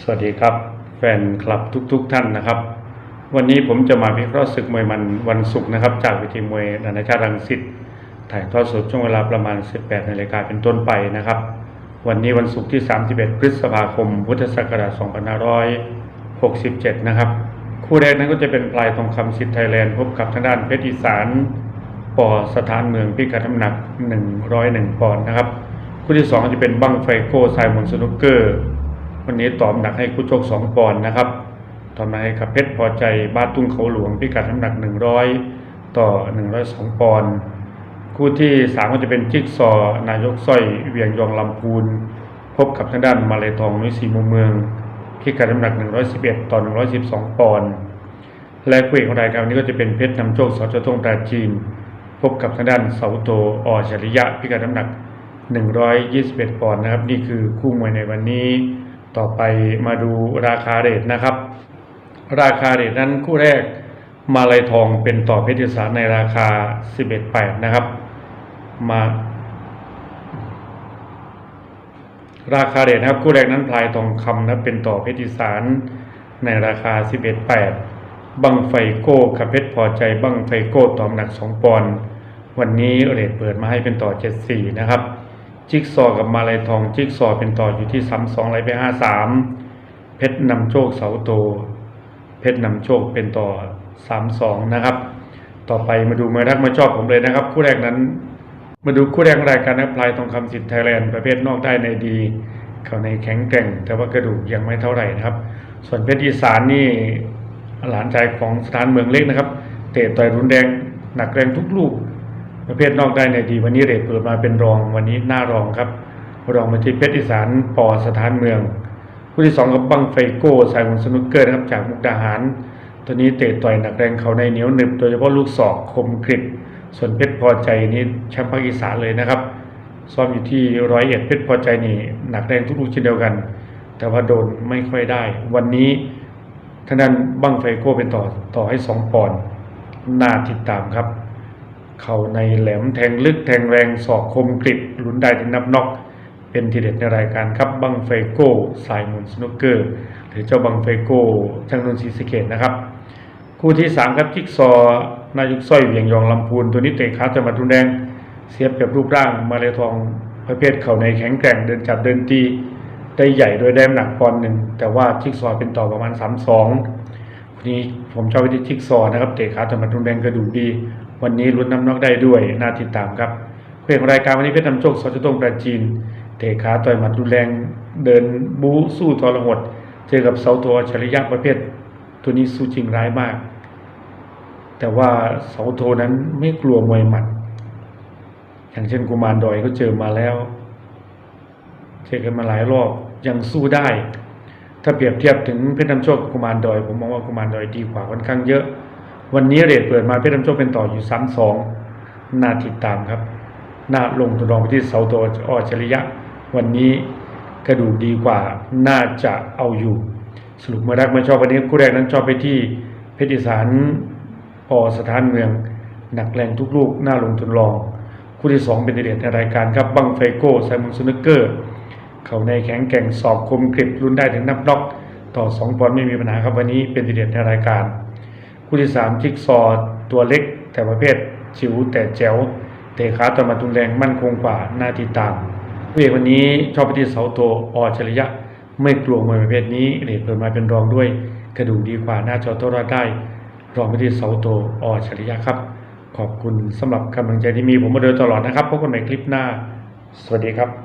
สวัสดีครับ แฟนคลับทุกๆทท่านนะครับ วันนี้ผมจะมาวิเคราะห์ศึกมวยมันวันศุกร์นะครับ จากเวิธีมวยนานาชาติรังสิตถ่ายทอดสดช่วงเวลาประมาณ 18นาฬิกาเป็นต้นไปนะครับ วันนี้วันศุกร์ที่ 31 พฤษภาคม พุทธศักราช2567 นะครับ คู่แรกนั้นก็จะเป็นปลายทองคำสิทธิ์ไทยแลนด์พบกับทางด้านเพชรอีสานปอสถานเมืองพิกัดน้ำหนัก 101 ปอนด์นะครับ คู่ที่ 2 จะเป็นบังไฟโก้ไซมอนสนุกเกอร์ วันนี้ตอบหนักให้คู่ชก2ปอนด์นะครับตอบหนักให้กับเพชรพอใจบ้านตุ้งเขาหลวงพิกัดน้ำหนัก 100 ต่อ 102 ปอนด์คู่ที่3ก็จะเป็นจิ๊กซอ นายกสร้อยเวียงยองลำพูน พบกับทางด้านมาเลทองนุ้ยสีมุมเมืองพิกัดน้ำหนัก 111 ต่อ 112 ปอนด์และคู่เอกของรายการวันนี้ก็จะเป็นเพชรนำโชคสจทงปราจีน พบกับทางด้านเสาโตออชริยะพิกัดน้ำหนัก 121 ปอนด์นะครับนี่คือคู่มวยในวันนี้ ต่อไปมาดูราคาเรทนะครับ ราคาเรทนั้นคู่แรกมาลายทองเป็นต่อเพชรอีสานในราคา 11.8 นะครับ มาราคาเรทนะครับคู่แรกนั้นพลายทองคำนะเป็นต่อเพชรอีสานในราคา 11.8 บังไฟโก้กับเพชรพอใจบังไฟโก้ต่อน้ำหนัก 2 ปอนด์วันนี้เรทเปิดมาให้เป็นต่อ 74 นะครับ จิ๊กซอกับมาลายทอง จิ๊กซอเป็นต่ออยู่ที่32ไรไป53เพชรนำโชคเสาโต เพชรนำโชคเป็นต่อ32นะครับ ต่อไปมาดูมวยรักมาชอบผมเลยนะครับ คู่แรกนั้น มาดูคู่แรกของรายการนะพลายทองคำสิทธิ์ไทยแลนด์ประเภทนอกได้ในดี เขาในแข็งแกร่ง แต่ว่ากระดูกยังไม่เท่าไหร่นะครับ ส่วนเพชรอีสานนี่หลานชายของสถานเมืองเล็กนะครับ เตะต่อยรุนแรงหนักแรงทุกลูก ประเภทนอกได้ในดี วันนี้เรทเปิดมาเป็นรองวันนี้หน้ารองครับ รองมาที่เพชรอีสานปอสถานเมืองคู่ที่สองกับบังไฟโก้สายของสนุกเกอร์นะครับจากมุกดาหาร ตัวนี้เตะต่อยหนักแรงเขาในเหนียวหนึบโดยเฉพาะลูกศอกคมกริบส่วนเพชรพอใจนี่แชมป์ภาคอีสานเลยนะครับซ้อมอยู่ที่ร้อยเอ็ดเพชรพอใจนี่หนักแรงทุกลูกเช่นเดียวกัน แต่ว่าโดนไม่ค่อยได้ วันนี้ทางด้านบังไฟโก้เป็นต่อต่อให้สองปอนด์น่าติดตามครับ เข่าในแหลมแทงลึกแทงแรงศอกคมกริบลุ้นได้ถึงนับน็อกเป็นทีเด็ดในรายการครับบังไฟโก้สายมุนสนุกเกอร์ หรือเจ้าบังไฟโก้ช่างนนทรีสเกตนะครับ คู่ที่ 3 ครับจิ๊กซอนายุกสร้อยเวียงยองลำพูนตัวนี้เตะขาจะมาทุนแดงเสียบกับรูปร่างมาเลทองประเภทเข่าในแข็งแกร่งเดินจับเดินตีได้ใหญ่โดยได้หนักปอนด์หนึ่งแต่ว่าจิ๊กซอเป็นต่อประมาณ3-2วันนี้ผมชอบวิธีจิ๊กซอนะครับเตะขาจะมาทุนแดงกระดูกดี วันนี้ลุ้นน้ำนอกได้ด้วยน่าติดตามครับเพื่อนของรายการวันนี้เพชรนำโชคสจตงประจีนเตะขาต่อยหมัดรุนแรงเดินบู๊สู้ทรหดเจอกับเสาตัวฉริยะประเภท ตัวนี้สู้จริงร้ายมาก แต่ว่าเสาโทนั้นไม่กลัวมวยหมัด อย่างเช่นกุมารดอยก็เจอมาแล้วเจอกันมาหลายรอบยังสู้ได้ ถ้าเปรียบเทียบถึงเพชรนำโชคกุมารดอย ผมมองว่ากุมารดอยดีกว่าค่อนข้างเยอะ วันนี้เรทเปิดมาเพชรน้ำโชคเป็นต่ออยู่ซ้ำสองน่าติดตามครับน่าลงตัวรองไปที่เสาตัวอัจฉริยะ วันนี้กระดูกดีกว่าน่าจะเอาอยู่ สรุปมารักมาชอบวันนี้คู่แรกนั้นชอบไปที่เพชรอีสานอสถานเมือง หนักแรงทุกลูกน่าลงทุนรอง คู่ที่สองเป็นเด็ดในรายการครับบังไฟโก้ไซมอนสนุกเกอร์ เขาในแข็งแกร่งสอบคมกริบรุนได้ถึงนับน็อกต่อสองปอนด์ไม่มีปัญหาครับวันนี้เป็นเด็ดในรายการ คู่ที่สามจิ๊กซอตัวเล็กแต่ประเภทจิ๋วแต่แจ๋วเตะขาต่อมาทุนแรงมั่นคงกว่าหน่าติดตามผู้เอกวันนี้ชอบไปที่เสาโตออชริยะ ไม่กลัวมวยประเภทนี้เรทเปิดมาเป็นรองด้วย กระดูกดีกว่าหน่าจะเอาตัวรอดได้ รองไปที่เสาโตออชริยะครับ ขอบคุณสำหรับกำลังใจที่มีผมมาโดยตลอดนะครับพบกันใหม่คลิปหน้า สวัสดีครับ